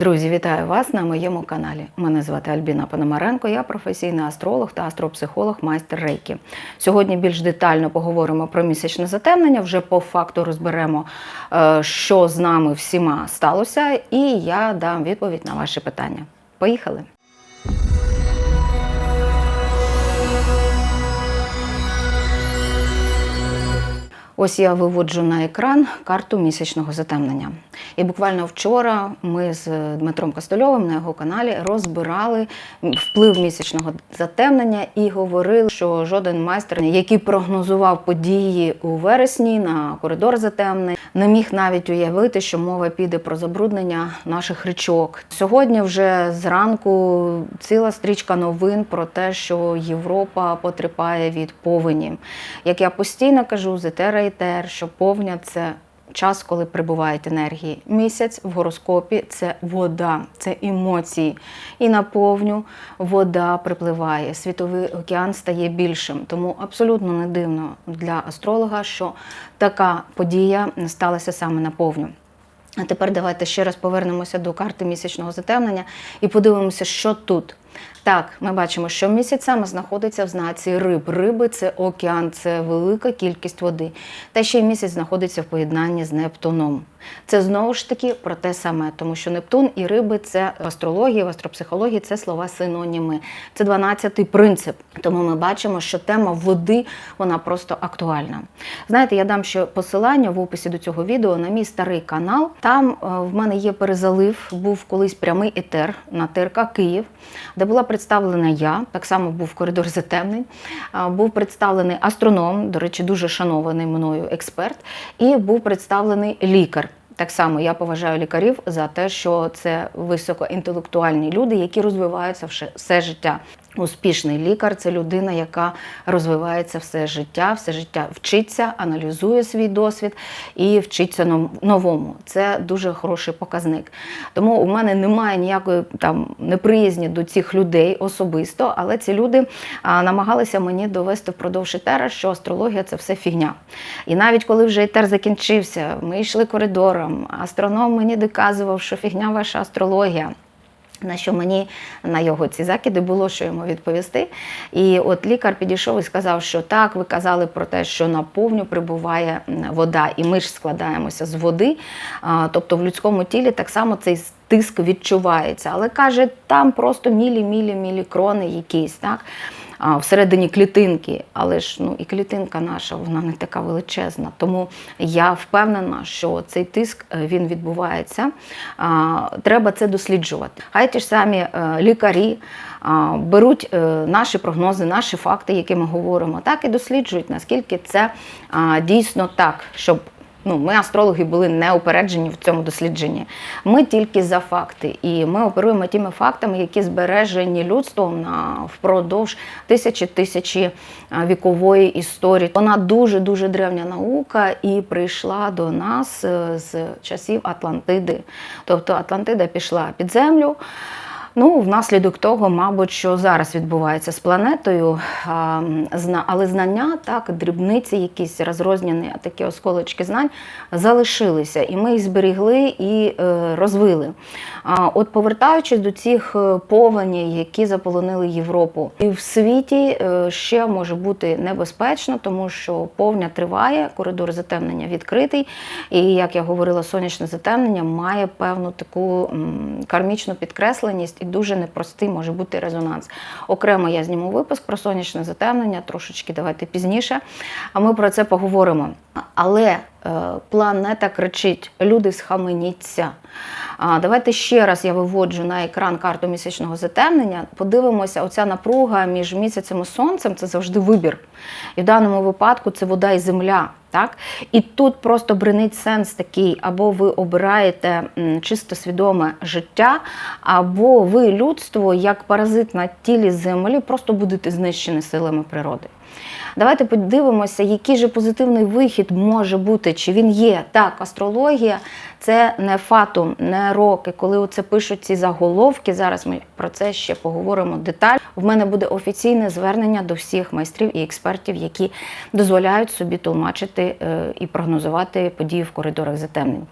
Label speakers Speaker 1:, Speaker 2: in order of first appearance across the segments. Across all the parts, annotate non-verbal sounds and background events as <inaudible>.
Speaker 1: Друзі, вітаю вас на моєму каналі. Мене звати Альбіна Пономаренко, я професійний астролог та астропсихолог майстер Рейки. Сьогодні більш детально поговоримо про місячне затемнення. Вже по факту розберемо, е, що з нами всіма сталося, і я дам відповідь на ваші питання. Поїхали! Ось я виводжу на екран карту місячного затемнення. І буквально вчора ми з Дмитром Костольовим на його каналі розбирали вплив місячного затемнення і говорили, що жоден майстер, який прогнозував події у вересні на коридор затемнень, не міг навіть уявити, що мова піде про забруднення наших річок. Сьогодні вже зранку ціла стрічка новин про те, що Європа потерпає від повені. Як я постійно кажу, Зетера і Тер, що повня це. Час, коли прибувають енергії. Місяць в гороскопі це вода, це емоції. І на повню вода припливає. Світовий океан стає більшим. Тому абсолютно не дивно для астролога, що така подія сталася саме на повню. А тепер давайте ще раз повернемося до карти місячного затемнення і подивимося, що тут. Так, ми бачимо, що місяць саме знаходиться в знаці риб. Риби це океан, це велика кількість води. Та ще й місяць знаходиться в поєднанні з Нептуном. Це знову ж таки про те саме, тому що Нептун і риби це в астрології, в астропсихології це слова синоніми. Це 12-й принцип. Тому ми бачимо, що тема води вона просто актуальна. Знаєте, я дам ще посилання в описі до цього відео на мій старий канал. Там е, в мене є перезалив, був колись прямий етер на ТРК Київ, де була представлена я, так само був коридор затемнень, був представлений астроном, до речі, дуже шанований мною експерт, і був представлений лікар. Так само я поважаю лікарів за те, що це високоінтелектуальні люди, які розвиваються все життя. Успішний лікар це людина, яка розвивається все життя, все життя вчиться, аналізує свій досвід і вчиться новому. Це дуже хороший показник. Тому у мене немає ніякої там неприязні до цих людей особисто, але ці люди а, намагалися мені довести впродовж етера, що астрологія це все фігня. І навіть коли вже етер закінчився, ми йшли коридором, астроном мені доказував, що фігня ваша астрологія. На що мені на його ці закиди було, що йому відповісти. І от лікар підійшов і сказав, що так, ви казали про те, що на повню прибуває вода, і ми ж складаємося з води. Тобто в людському тілі так само цей тиск відчувається. Але каже, там просто мілі-мілі-мілі крони якісь, так? Всередині клітинки, але ж ну і клітинка наша вона не така величезна. Тому я впевнена, що цей тиск е, він відбувається. Треба це досліджувати. Хай ті ж самі е, лікарі беруть е, наші прогнози, наші факти, які ми говоримо, так і досліджують, наскільки це дійсно так, щоб. Ну, ми, астрологи, були неупереджені в цьому дослідженні. Ми тільки за факти, і ми оперуємо тими фактами, які збережені людством на впродовж тисячі тисячі вікової історії. Вона дуже дуже древня наука і прийшла до нас е, з часів Атлантиди. Тобто Атлантида пішла під землю. Ну, внаслідок того, мабуть, що зараз відбувається з планетою, але знання, так, дрібниці, якісь розрознені, такі осколочки знань залишилися, і ми їх зберігли і е, розвили. От повертаючись до цих е, повеней, які заполонили Європу, і в світі е, ще може бути небезпечно, тому що повня триває, коридор затемнення відкритий. І як я говорила, сонячне затемнення має певну таку кармічну підкресленість і дуже непростий може бути резонанс. Окремо я зніму випуск про сонячне затемнення, трошечки давайте пізніше. А ми про це поговоримо. Але планета кричить: люди схаменіться. Давайте ще раз я виводжу на екран карту місячного затемнення. Подивимося, оця напруга між місяцем і сонцем це завжди вибір. І в даному випадку це вода і земля. Так? І тут просто бринить сенс такий: або ви обираєте чисто свідоме життя, або ви людство, як паразит на тілі землі, просто будете знищені силами природи. Давайте подивимося, який же позитивний вихід може бути, чи він є. Так, астрологія це не фатум, не роки. Коли оце пишуть ці заголовки, зараз ми про це ще поговоримо детально. В мене буде офіційне звернення до всіх майстрів і експертів, які дозволяють собі тлумачити е, і прогнозувати події в коридорах затемнень.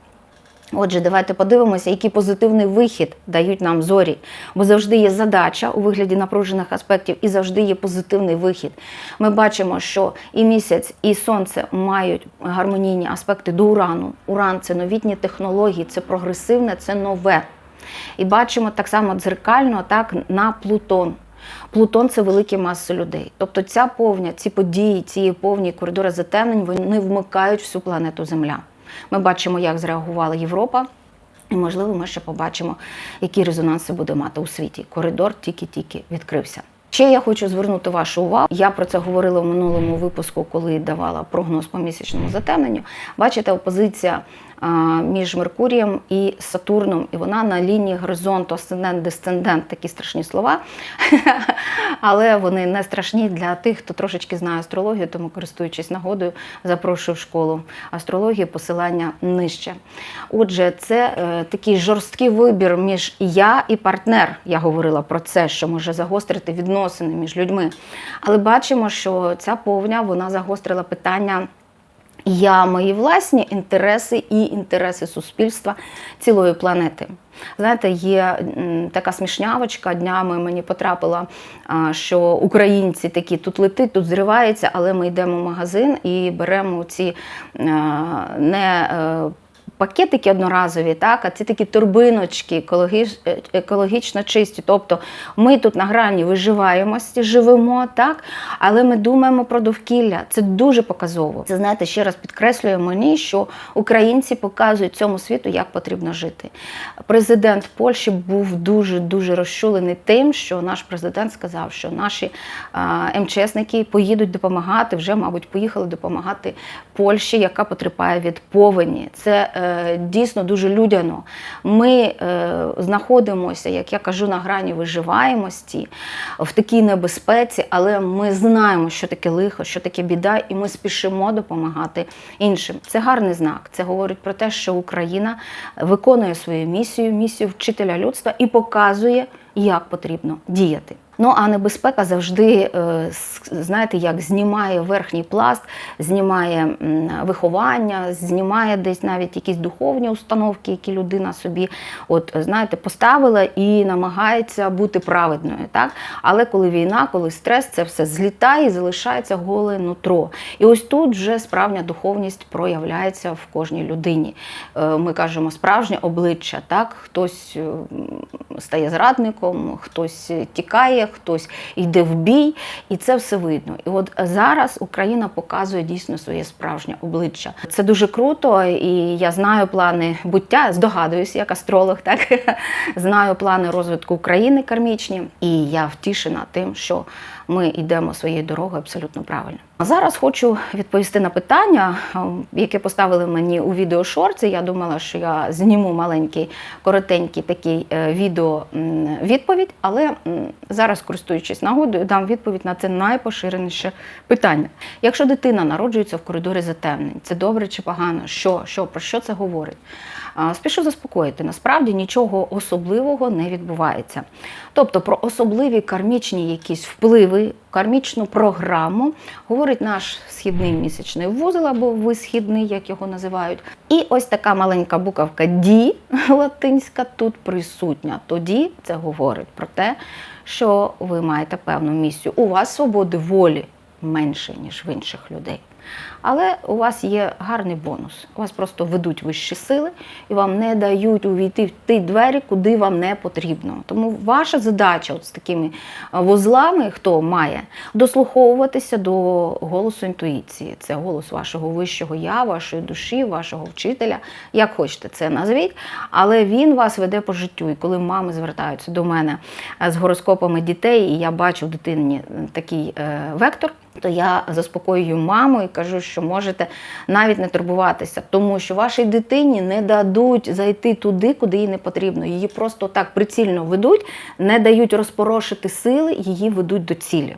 Speaker 1: Отже, давайте подивимося, який позитивний вихід дають нам зорі. Бо завжди є задача у вигляді напружених аспектів, і завжди є позитивний вихід. Ми бачимо, що і місяць, і сонце мають гармонійні аспекти до урану. Уран це новітні технології, це прогресивне, це нове. І бачимо так само дзеркально так на Плутон. Плутон це великі маси людей. Тобто ця повня, ці події, ці повні коридори затемнень, вони вмикають всю планету Земля. Ми бачимо, як зреагувала Європа, і, можливо, ми ще побачимо, які резонанси буде мати у світі. Коридор тільки-тільки відкрився. Ще я хочу звернути вашу увагу. Я про це говорила в минулому випуску, коли давала прогноз по місячному затемненню. Бачите, опозиція між Меркурієм і Сатурном, і вона на лінії горизонту асцендент, десцендент, такі страшні слова. <laughs> Але вони не страшні для тих, хто трошечки знає астрологію, тому користуючись нагодою, запрошую в школу астрології, посилання нижче. Отже, це е, такий жорсткий вибір між я і партнер. Я говорила про це, що може загострити відносини між людьми. Але бачимо, що ця повня вона загострила питання. Я мої власні інтереси і інтереси суспільства цілої планети. Знаєте, є така смішнявочка. Днями мені потрапила, що українці такі тут летить, тут зривається, але ми йдемо в магазин і беремо ці не. Пакетики одноразові, так, а ці такі турбиночки екологіч, е, екологічно чисті. Тобто ми тут на грані виживаємося, живемо, так, але ми думаємо про довкілля. Це дуже показово. Це знаєте, ще раз підкреслює мені, що українці показують цьому світу, як потрібно жити. Президент Польщі був дуже дуже розчулений тим, що наш президент сказав, що наші а, МЧСники поїдуть допомагати, вже, мабуть, поїхали допомагати Польщі, яка потерпає від повені. Це е, дійсно дуже людяно. Ми е, знаходимося, як я кажу, на грані виживаємості в такій небезпеці, але ми знаємо, що таке лихо, що таке біда, і ми спішимо допомагати іншим. Це гарний знак. Це говорить про те, що Україна виконує свою місію, місію вчителя людства і показує, як потрібно діяти. Ну а небезпека завжди, е, знаєте, як знімає верхній пласт, знімає виховання, знімає десь навіть якісь духовні установки, які людина собі, от знаєте, поставила і намагається бути праведною. Так? Але коли війна, коли стрес, це все злітає і залишається голе нутро. І ось тут вже справжня духовність проявляється в кожній людині. Е, Ми кажемо справжнє обличчя. Так? Хтось е, стає зрадником, хтось тікає, хтось йде в бій, і це все видно. І от зараз Україна показує дійсно своє справжнє обличчя. Це дуже круто, і я знаю плани буття, здогадуюся, як астролог, так <laughs> знаю плани розвитку України кармічні, і я втішена тим, що ми йдемо своєю дорогою абсолютно правильно. А зараз хочу відповісти на питання, яке поставили мені у відео шорці. Я думала, що я зніму маленький, коротенький такий е, відео відповідь, але зараз, користуючись нагодою, дам відповідь на це найпоширеніше питання. Якщо дитина народжується в коридорі затемнень, це добре чи погано? Що, що про що це говорить? Спішу заспокоїти, насправді нічого особливого не відбувається. Тобто про особливі кармічні якісь впливи, кармічну програму говорить наш східний місячний вузол або висхідний, як його називають. І ось така маленька буковка Ді <laughs> латинська тут присутня. Тоді це говорить про те, що ви маєте певну місію. У вас свободи волі менше, ніж в інших людей. Але у вас є гарний бонус. У Вас просто ведуть вищі сили і вам не дають увійти в ті двері, куди вам не потрібно. Тому ваша задача от з такими е, вузлами, хто має, дослуховуватися до голосу інтуїції. Це голос вашого вищого я, вашої душі, вашого вчителя. Як хочете це назвіть, але він вас веде по життю. І коли мами звертаються до мене е, з гороскопами дітей, і я бачу в дитині е, такий вектор то я заспокоюю маму і кажу, що можете навіть не турбуватися, тому що вашій дитині не дадуть зайти туди, куди їй не потрібно. Її просто так прицільно ведуть, не дають розпорошити сили, її ведуть до цілі.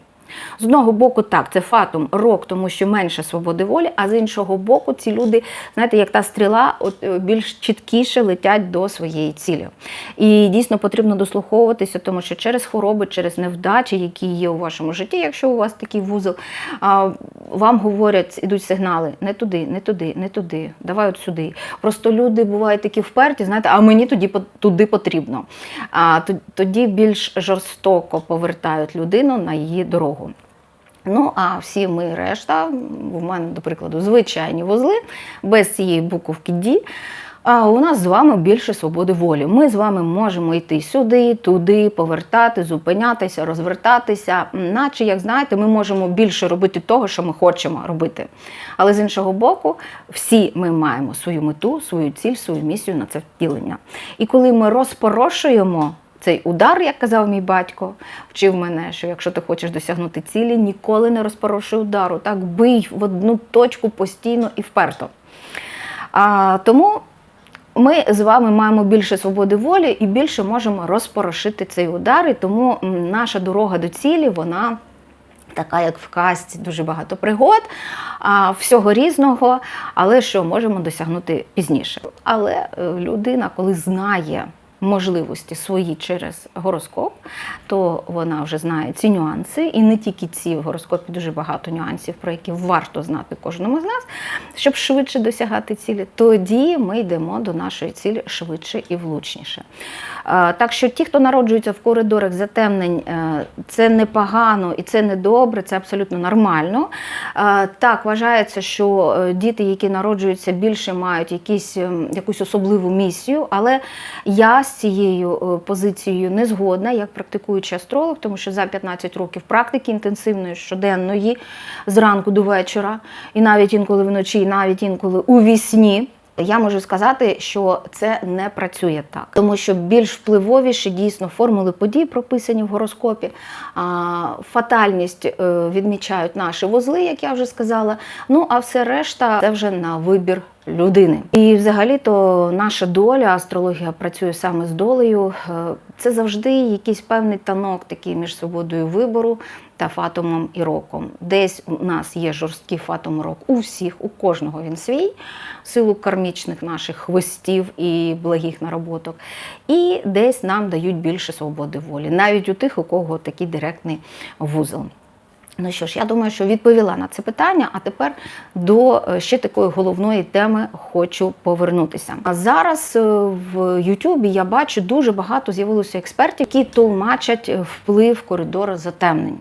Speaker 1: З одного боку, так, це фатум рок, тому що менше свободи волі, а з іншого боку, ці люди, знаєте, як та стріла, от е, більш чіткіше летять до своєї цілі. І дійсно потрібно дослуховуватися, тому що через хвороби, через невдачі, які є у вашому житті, якщо у вас такий вузол, вам говорять, ідуть сигнали не туди, не туди, не туди, давай от сюди. Просто люди бувають такі вперті, знаєте, а мені тоді туди потрібно. А тоді більш жорстоко повертають людину на її дорогу. Ну, а всі ми решта, у мене, до прикладу, звичайні вузли, без цієї буковки Ді. А у нас з вами більше свободи волі. Ми з вами можемо йти сюди, туди, повертати, зупинятися, розвертатися. Наче, як знаєте, ми можемо більше робити того, що ми хочемо робити. Але з іншого боку, всі ми маємо свою мету, свою ціль, свою місію на це втілення. І коли ми розпорошуємо цей удар, як казав мій батько, вчив мене, що якщо ти хочеш досягнути цілі, ніколи не розпорошуй удару. Так бий в одну точку постійно і вперто. А, тому ми з вами маємо більше свободи волі і більше можемо розпорошити цей удар. І тому наша дорога до цілі, вона. Така, як в казці, дуже багато пригод, всього різного, але що можемо досягнути пізніше. Але е, людина, коли знає можливості свої через гороскоп, то вона вже знає ці нюанси, і не тільки ці в гороскопі дуже багато нюансів, про які варто знати кожному з нас, щоб швидше досягати цілі. Тоді ми йдемо до нашої цілі швидше і влучніше. Так що ті, хто народжується в коридорах затемнень, е, це непогано і це не добре, це абсолютно нормально. Так, вважається, що е, діти, які народжуються більше, мають якісь, ем, якусь особливу місію, але я з цією е, позицією не згодна, як практикуючий астролог, тому що за 15 років практики інтенсивної щоденної зранку до вечора, і навіть інколи вночі, і навіть інколи у вісні. Я можу сказати, що це не працює так, тому що більш впливовіші дійсно формули подій прописані в гороскопі. Фатальність е, відмічають наші вузли, як я вже сказала. Ну а все решта це вже на вибір людини. І взагалі-то наша доля, астрологія працює саме з долею. Е, Це завжди якийсь певний танок такий між свободою вибору та фатумом і роком. Десь у нас є жорсткий фатум рок у всіх, у кожного він свій, силу кармічних наших хвостів і благих нароботок. І десь нам дають більше свободи волі, навіть у тих, у кого такий директний вузол. Ну що ж, я думаю, що відповіла на це питання, а тепер до е, ще такої головної теми хочу повернутися. А зараз е, в Ютубі я бачу дуже багато з'явилося експертів, які толмачать е, вплив коридору затемнень.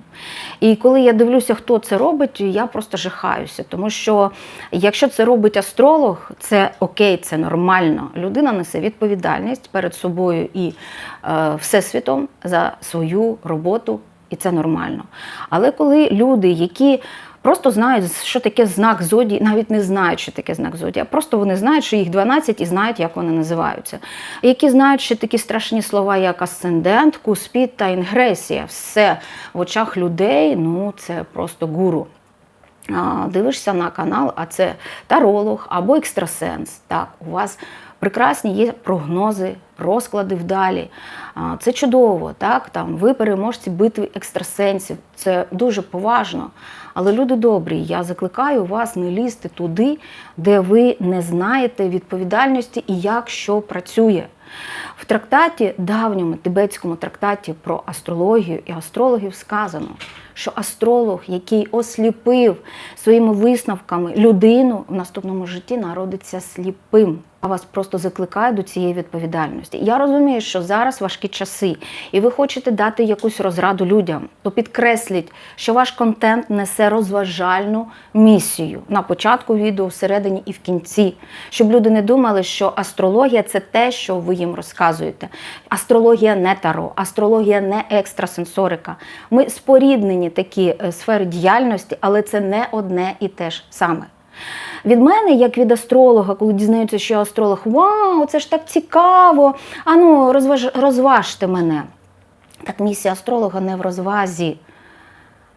Speaker 1: І коли я дивлюся, хто це робить, я просто жахаюся. Тому що якщо це робить астролог, це окей, це нормально. Людина несе відповідальність перед собою і е, всесвітом за свою роботу і це нормально. Але коли люди, які просто знають, що таке знак зодії, навіть не знають, що таке знак зодії, а просто вони знають, що їх 12 і знають, як вони називаються. Які знають ще такі страшні слова, як асцендент, куспід та інгресія. Все в очах людей, ну це просто гуру. Дивишся на канал, а це таролог або екстрасенс. Так, у вас прекрасні є прогнози, розклади вдалі. Це чудово, так? Там ви переможці битви екстрасенсів. Це дуже поважно. Але люди добрі, я закликаю вас не лізти туди, де ви не знаєте відповідальності і як що працює. В трактаті, давньому тибетському трактаті про астрологію і астрологів сказано, що астролог, який осліпив своїми висновками людину в наступному житті, народиться сліпим. Я вас просто закликаю до цієї відповідальності. Я розумію, що зараз важкі часи, і ви хочете дати якусь розраду людям, то підкресліть, що ваш контент несе розважальну місію на початку відео, всередині і в кінці, щоб люди не думали, що астрологія це те, що ви їм розказуєте. Астрологія не таро, астрологія не екстрасенсорика. Ми споріднені такі е, сфери діяльності, але це не одне і те ж саме. Від мене, як від астролога, коли дізнаються, що я астролог, вау, це ж так цікаво. Ану, розваж, розважте мене. Так місія астролога не в розвазі.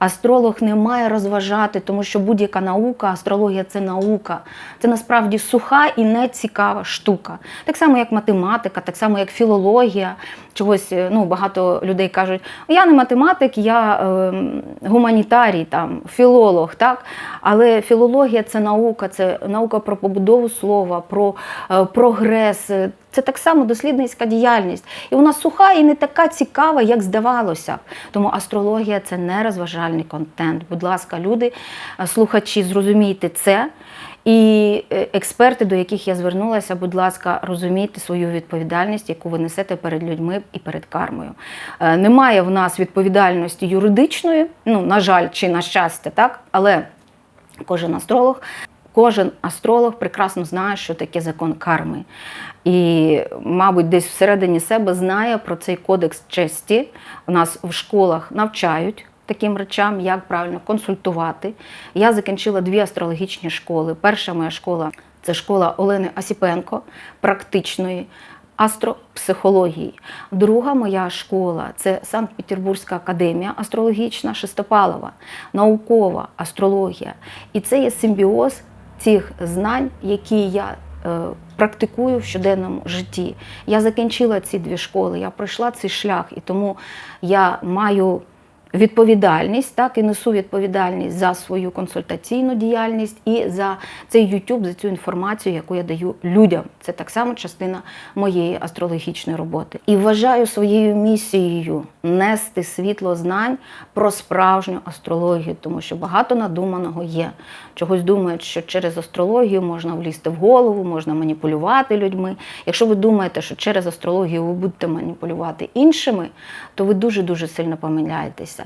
Speaker 1: Астролог не має розважати, тому що будь-яка наука, астрологія це наука. Це насправді суха і нецікава штука. Так само, як математика, так само, як філологія. чогось. е, Ну, багато людей кажуть, я не математик, я е, гуманітарій, там, філолог, так? Але філологія це наука, це наука про побудову слова, про е, прогрес. Це так само дослідницька діяльність. І вона суха і не така цікава, як здавалося. Тому астрологія це не розважальний контент. Будь ласка, люди, е, слухачі, зрозумійте це. І е, експерти, до яких я звернулася, будь ласка, розумійте свою відповідальність, яку ви несете перед людьми і перед кармою. Е, Немає в нас відповідальності юридичної, ну на жаль, чи на щастя, так, але кожен астролог. Кожен астролог прекрасно знає, що таке закон карми. І, мабуть, десь всередині себе знає про цей кодекс честі. У нас в школах навчають таким речам, як правильно консультувати. Я закінчила дві астрологічні школи. Перша моя школа це школа Олени Асіпенко, практичної астропсихології. Друга моя школа це Санкт-Петербурзька академія астрологічна Шестопалова, наукова астрологія. І це є симбіоз цих знань, які я е, практикую в щоденному житті. Я закінчила ці дві школи, я пройшла цей шлях, і тому я маю відповідальність, так і несу відповідальність за свою консультаційну діяльність і за цей YouTube, за цю інформацію, яку я даю людям. Це так само частина моєї астрологічної роботи. І вважаю своєю місією нести світло знань про справжню астрологію, тому що багато надуманого є. Чогось думають, що через астрологію можна влізти в голову, можна маніпулювати людьми. Якщо ви думаєте, що через астрологію ви будете маніпулювати іншими, то ви дуже дуже сильно помиляєтеся.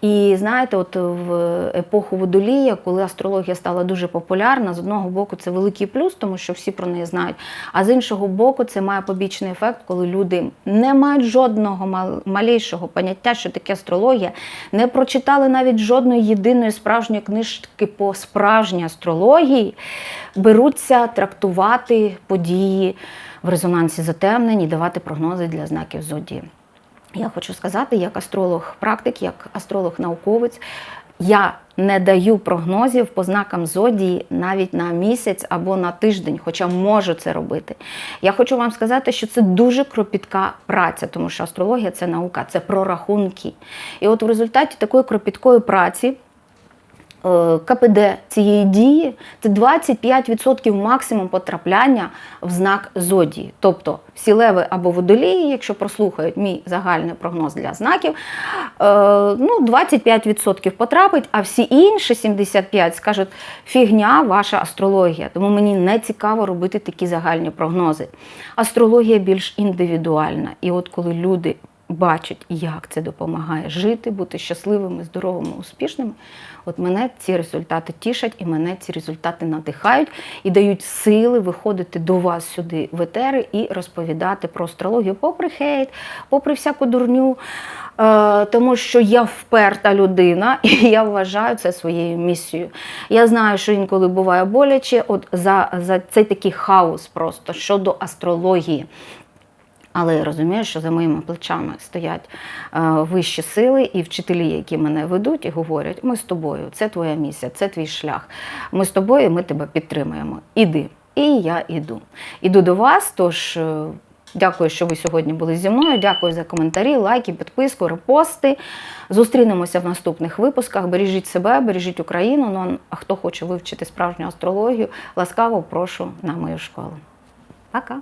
Speaker 1: І знаєте, от в епоху водолія, коли астрологія стала дуже популярна, з одного боку це великий плюс, тому що всі про неї знають. А з іншого боку, це має побічний ефект, коли люди не мають жодного мал- малейшого поняття, що таке астрологія, не прочитали навіть жодної єдиної справжньої книжки по справжній астрології, беруться трактувати події в резонансі затемнень і давати прогнози для знаків зодії. Я хочу сказати, як астролог-практик, як астролог-науковець, я не даю прогнозів по знакам зодії навіть на місяць або на тиждень, хоча можу це робити. Я хочу вам сказати, що це дуже кропітка праця, тому що астрологія це наука, це прорахунки. І от в результаті такої кропіткої праці. Е, КПД цієї дії це 25% максимум потрапляння в знак зодії. Тобто всі леви або водолії, якщо прослухають мій загальний прогноз для знаків, е, ну 25% потрапить, а всі інші 75% скажуть, фігня ваша астрологія. Тому мені не цікаво робити такі загальні прогнози. Астрологія більш індивідуальна. І от коли люди бачать, як це допомагає жити, бути щасливими, здоровими, успішними. От мене ці результати тішать і мене ці результати надихають і дають сили виходити до вас сюди в етери і розповідати про астрологію, попри хейт, попри всяку дурню. Е, тому що я вперта людина, <laughs> і я вважаю це своєю місією. Я знаю, що інколи буває боляче, от за, за цей такий хаос просто щодо астрології. Але я розумію, що за моїми плечами стоять е, вищі сили і вчителі, які мене ведуть і говорять: ми з тобою, це твоя місія, це твій шлях. Ми з тобою, ми тебе підтримуємо. Іди. І я іду. Іду до вас. Тож е, дякую, що ви сьогодні були зі мною. Дякую за коментарі, лайки, підписку, репости. Зустрінемося в наступних випусках. Бережіть себе, бережіть Україну. Ну а хто хоче вивчити справжню астрологію, ласкаво прошу на мою школу. Пока!